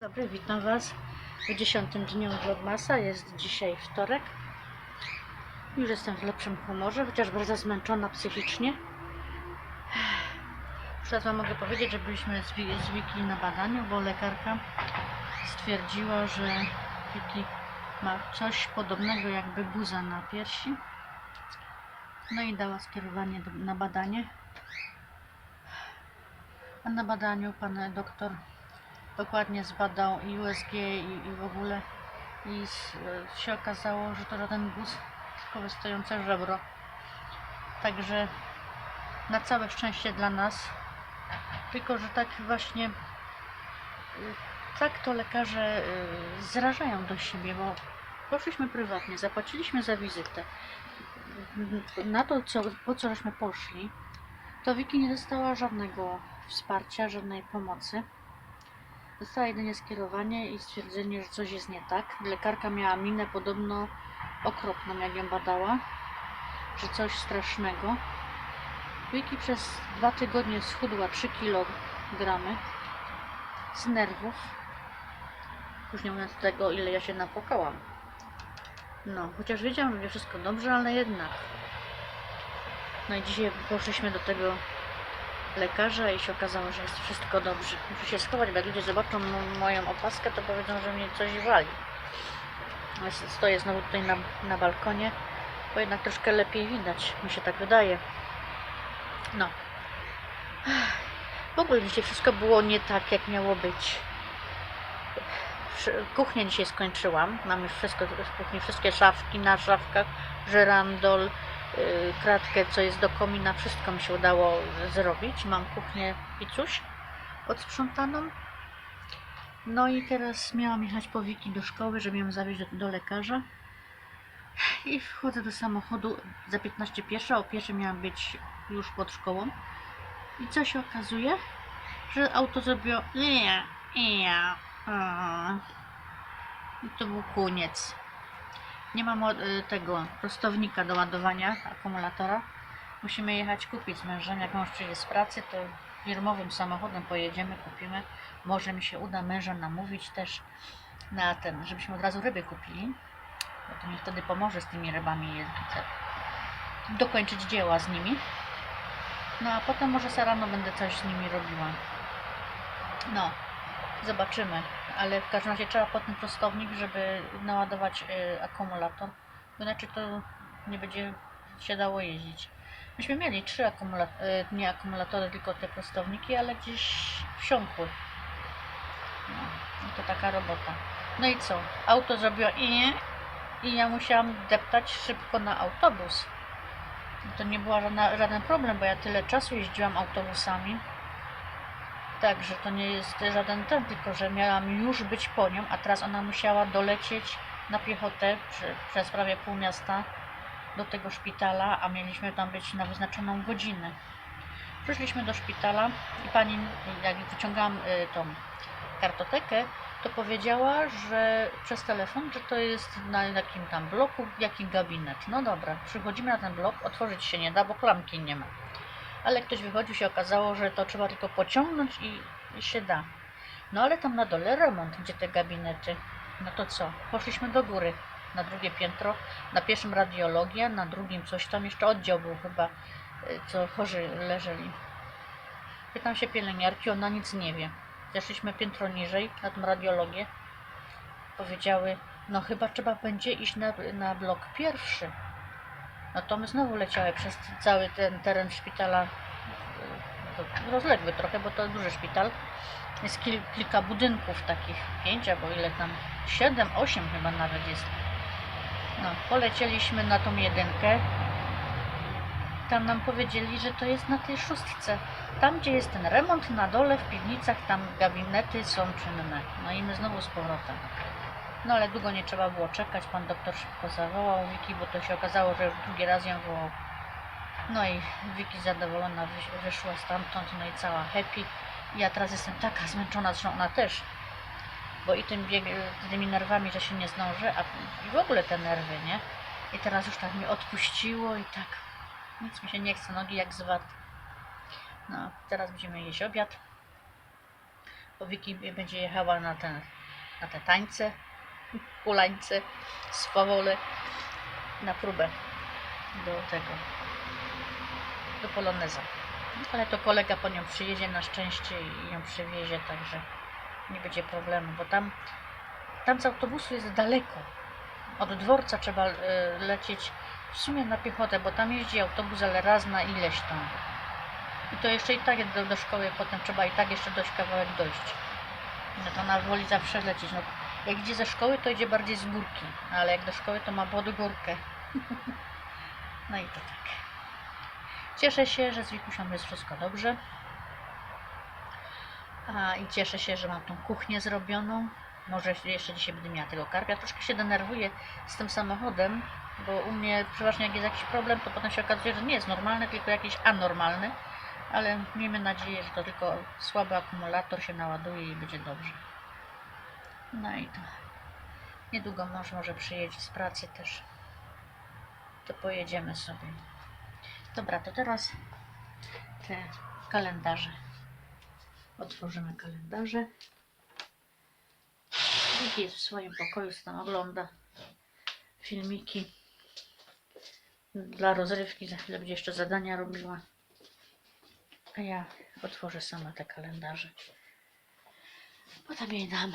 Dobry, witam Was w dziesiątym dniu Vlogmasa. Jest dzisiaj wtorek. Już jestem w lepszym humorze, chociaż bardzo zmęczona psychicznie. Już raz Wam mogę powiedzieć, że byliśmy z, z Wiki na badaniu, bo lekarka stwierdziła, że Wiki ma coś podobnego jakby guza na piersi. No i dała skierowanie do, na badanie. A na badaniu pan doktor dokładnie zbadał i USG i, i w ogóle i s- e, się okazało, że to żaden guz, tylko wystające żebro. Także na całe szczęście dla nas. Tylko, że tak właśnie y, tak to lekarze y, zrażają do siebie, bo poszliśmy prywatnie, zapłaciliśmy za wizytę. Na to, co, po co żeśmy poszli, to Wiki nie dostała żadnego wsparcia, żadnej pomocy. Dostała jedynie skierowanie i stwierdzenie, że coś jest nie tak. Lekarka miała minę podobno okropną, jak ją badała, że coś strasznego. Wiki przez dwa tygodnie schudła 3 kg z nerwów. Już nie mówiąc tego, ile ja się napłakałam. No, chociaż wiedziałam, że wszystko dobrze, ale jednak. No i dzisiaj poszliśmy do tego lekarza i się okazało, że jest wszystko dobrze. Muszę się schować, bo jak ludzie zobaczą mo- moją opaskę, to powiedzą, że mnie coś wali. Stoję znowu tutaj na, na balkonie, bo jednak troszkę lepiej widać, mi się tak wydaje. No. W ogóle dzisiaj wszystko było nie tak, jak miało być. Kuchnię dzisiaj skończyłam. Mam już wszystko w kuchni, wszystkie szafki na szafkach, żerandol, kratkę, co jest do komina, wszystko mi się udało zrobić. Mam kuchnię i coś odsprzątaną. No i teraz miałam jechać po Wiki do szkoły, żeby ją zawieźć do, lekarza. I wchodzę do samochodu za 15 pieszo, o pierwszej miałam być już pod szkołą. I co się okazuje? Że auto zrobiło i to był koniec. Nie mam y, tego prostownika do ładowania akumulatora. Musimy jechać kupić z mężem. Jak mąż przyjdzie z pracy, to firmowym samochodem pojedziemy, kupimy. Może mi się uda męża namówić też na ten, żebyśmy od razu ryby kupili. Bo to mi wtedy pomoże z tymi rybami. Dokończyć dzieła z nimi. No a potem może sobie rano będę coś z nimi robiła. No, zobaczymy. Ale w każdym razie trzeba po ten prostownik, żeby naładować y, akumulator. Bo inaczej to nie będzie się dało jeździć. Myśmy mieli trzy akumulatory, nie akumulatory, tylko te prostowniki, ale gdzieś wsiąkły. No, no to taka robota. No i co? Auto zrobiło i i ja musiałam deptać szybko na autobus. To nie był żaden problem, bo ja tyle czasu jeździłam autobusami. Także to nie jest żaden ten, tylko że miałam już być po nią, a teraz ona musiała dolecieć na piechotę przy, przez prawie pół miasta do tego szpitala, a mieliśmy tam być na wyznaczoną godzinę. Przyszliśmy do szpitala i pani, jak wyciągałam y, tą kartotekę, to powiedziała, że przez telefon, że to jest na jakim tam bloku, jaki gabinet. No dobra, przychodzimy na ten blok, otworzyć się nie da, bo klamki nie ma. Ale ktoś wychodził, się okazało, że to trzeba tylko pociągnąć i, i się da. No ale tam na dole remont, gdzie te gabinety. No to co? Poszliśmy do góry, na drugie piętro, na pierwszym radiologia, na drugim coś tam, jeszcze oddział był chyba, y, co chorzy leżeli. Pytam się pielęgniarki, ona nic nie wie. Zeszliśmy piętro niżej, na tą radiologię. Powiedziały, no chyba trzeba będzie iść na, na blok pierwszy. No to my znowu leciały przez cały ten teren szpitala, to rozległy trochę, bo to duży szpital. Jest kil, kilka budynków takich, pięć albo ile tam, siedem, osiem chyba nawet jest. No, polecieliśmy na tą jedynkę. Tam nam powiedzieli, że to jest na tej szóstce. Tam, gdzie jest ten remont na dole, w piwnicach, tam gabinety są czynne. No i my znowu z powrotem. No ale długo nie trzeba było czekać. Pan doktor szybko zawołał Wiki, bo to się okazało, że już drugi raz ją wołał. No i Wiki zadowolona wyszła stamtąd, no i cała happy. Ja teraz jestem taka zmęczona, zresztą ona też. Bo i tym bieg, tymi nerwami, że się nie zdążę, a i w ogóle te nerwy, nie? I teraz już tak mi odpuściło i tak nic mi się nie chce, nogi jak zwad. No, teraz będziemy jeść obiad. bo Wiki będzie jechała na, ten, na te tańce, hulańce, swawole, na próbę do tego, do Poloneza. Ale to kolega po nią przyjedzie na szczęście i ją przywiezie, także nie będzie problemu, bo tam, tam z autobusu jest daleko. Od dworca trzeba y, lecieć w sumie na piechotę, bo tam jeździ autobus, ale raz na ileś tam. I to jeszcze i tak do, do szkoły potem trzeba i tak jeszcze dość kawałek dojść. No to ona woli zawsze lecieć. No, jak idzie ze szkoły, to idzie bardziej z górki, ale jak do szkoły, to ma pod górkę. no i to tak. Cieszę się, że z Wikusią jest wszystko dobrze. A, I cieszę się, że mam tą kuchnię zrobioną. Może jeszcze dzisiaj będę miała tego karpia. Troszkę się denerwuję z tym samochodem, bo u mnie przeważnie jak jest jakiś problem, to potem się okazuje, że nie jest normalny, tylko jakiś anormalny. Ale miejmy nadzieję, że to tylko słaby akumulator się naładuje i będzie dobrze. No i to. Niedługo mąż może przyjedzie z pracy też. To pojedziemy sobie. Dobra, to teraz te kalendarze. Otworzymy kalendarze. Wiki jest w swoim pokoju, tam ogląda filmiki dla rozrywki. Za chwilę będzie jeszcze zadania robiła. A ja otworzę sama te kalendarze. Potem jej dam.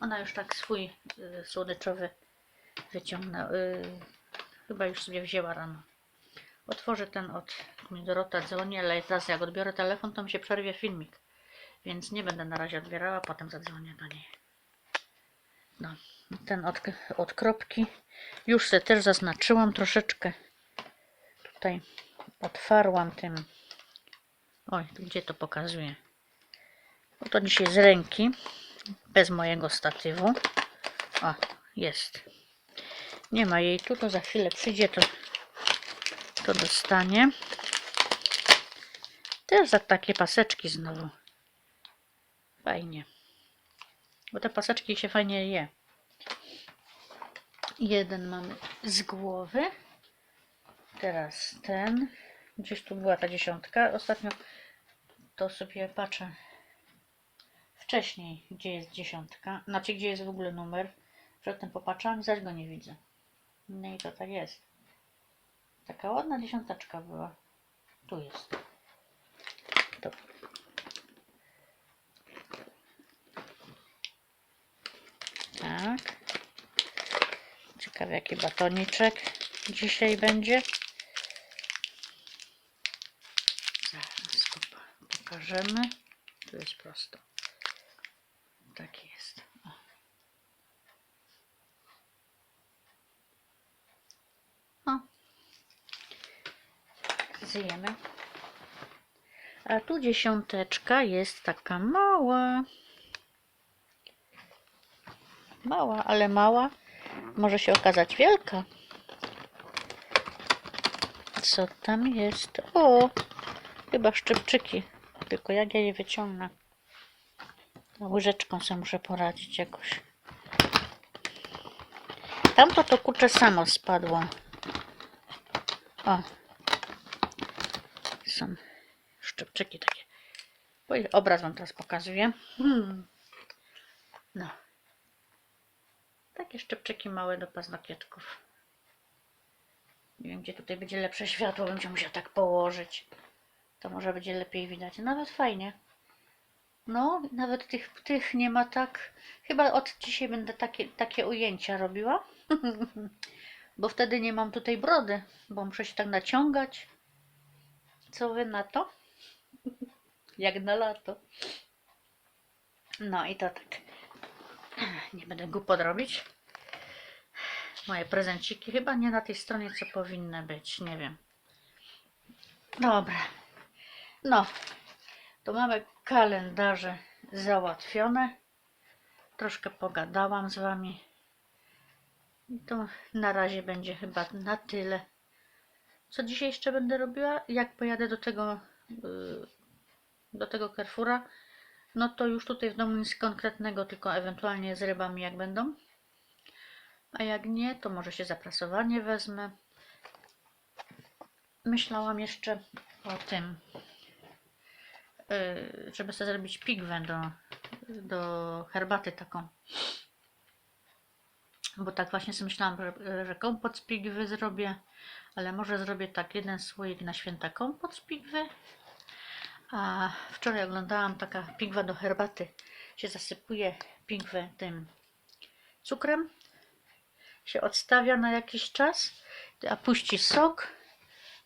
Ona już tak swój y, słodyczowy wyciągnęła. Y, chyba już sobie wzięła rano. Otworzę ten od mi Dorota dzwoni, ale teraz jak odbiorę telefon, to mi się przerwie filmik. Więc nie będę na razie odbierała, potem zadzwonię do niej. No, ten od, od kropki. Już sobie też zaznaczyłam troszeczkę. Tutaj otwarłam tym. Oj, gdzie to pokazuje? Bo to dzisiaj z ręki, bez mojego statywu. O, jest. Nie ma jej tu, to za chwilę przyjdzie, to, to dostanie. Też za takie paseczki znowu. Fajnie. Bo te paseczki się fajnie je. Jeden mamy z głowy. Teraz ten. Gdzieś tu była ta dziesiątka. Ostatnio to sobie patrzę wcześniej, gdzie jest dziesiątka. Znaczy, gdzie jest w ogóle numer. Przedtem popatrzyłam i zaś go nie widzę. No i to tak jest. Taka ładna dziesiąteczka była. Tu jest. To. Tak. Ciekawe jaki batoniczek dzisiaj będzie. Zaraz pokażemy. Tu jest prosto. Tak jest. O. O. Zjemy. A tu dziesiąteczka jest taka mała. Mała, ale mała. Może się okazać wielka. Co tam jest? O, chyba szczypczyki. Tylko jak ja je wyciągnę? Łyżeczką sobie muszę poradzić jakoś. Tamto to kurczę samo spadło. O. Są szczypczyki takie. Obraz wam teraz pokazuję. Hmm. No. Takie szczypczyki małe do paznokietków. Nie wiem, gdzie tutaj będzie lepsze światło. Będzie musiał tak położyć. To może będzie lepiej widać. Nawet fajnie. No, nawet tych, tych nie ma tak. Chyba od dzisiaj będę takie, takie ujęcia robiła. bo wtedy nie mam tutaj brody, bo muszę się tak naciągać. Co wy na to? Jak na lato. No i to tak. Nie będę głupot robić. Moje prezenciki chyba nie na tej stronie, co powinny być. Nie wiem. Dobra. No. To mamy kalendarze załatwione. Troszkę pogadałam z Wami. I to na razie będzie chyba na tyle. Co dzisiaj jeszcze będę robiła? Jak pojadę do tego yy, do tego Carrefoura, no to już tutaj w domu nic konkretnego, tylko ewentualnie z rybami jak będą. A jak nie, to może się zaprasowanie wezmę. Myślałam jeszcze o tym, yy, żeby sobie zrobić pigwę do do herbaty taką. Bo tak właśnie sobie myślałam, że, że kompot z pigwy zrobię, ale może zrobię tak jeden słoik na święta kompot z pigwy. A wczoraj oglądałam taka pigwa do herbaty. Się zasypuje pigwę tym cukrem, się odstawia na jakiś czas, a puści sok,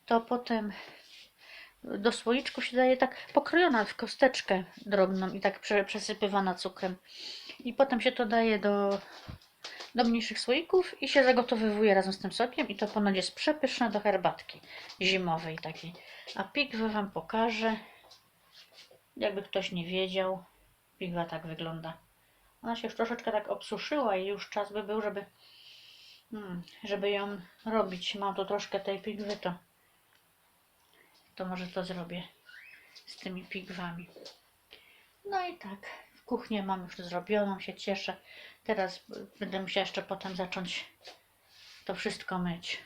to potem do słoiczku się daje tak pokrojona w kosteczkę drobną i tak prze, przesypywana cukrem. I potem się to daje do, do mniejszych słoików i się zagotowywuje razem z tym sokiem i to ponoć jest przepyszne do herbatki zimowej takiej. A pigwę Wam pokażę. Jakby ktoś nie wiedział, pigwa tak wygląda. Ona się już troszeczkę tak obsuszyła i już czas by był, żeby, mm, żeby ją robić. Mam tu troszkę tej pigwy, to, to może to zrobię z tymi pigwami. No i tak, kuchnię mam już zrobioną, się cieszę. Teraz będę musiała jeszcze potem zacząć to wszystko myć.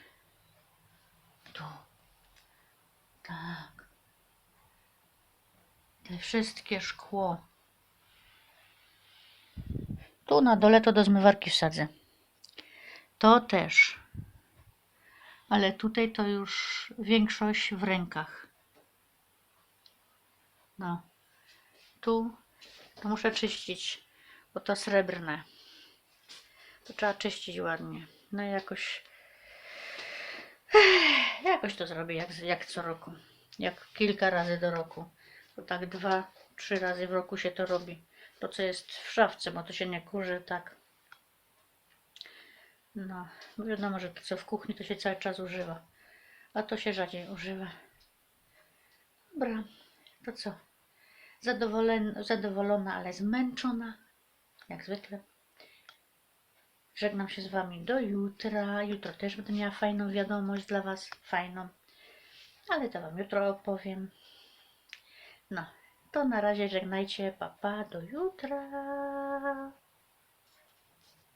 Tu. Tak. Te wszystkie szkło. Tu na dole to do zmywarki wsadzę. To też. Ale tutaj to już większość w rękach. No. Tu to muszę czyścić, bo to srebrne. To trzeba czyścić ładnie. No i jakoś jakoś to zrobię jak, jak co roku. Jak kilka razy do roku. To tak dwa, trzy razy w roku się to robi. To co jest w szafce, bo to się nie kurzy tak. No, wiadomo, że to co w kuchni to się cały czas używa. A to się rzadziej używa. Dobra, to co? Zadowolona, ale zmęczona. Jak zwykle. Żegnam się z Wami do jutra. Jutro też będę miała fajną wiadomość dla Was. Fajną. Ale to Wam jutro opowiem. No, to na razie żegnajcie. Papa, pa, do jutra.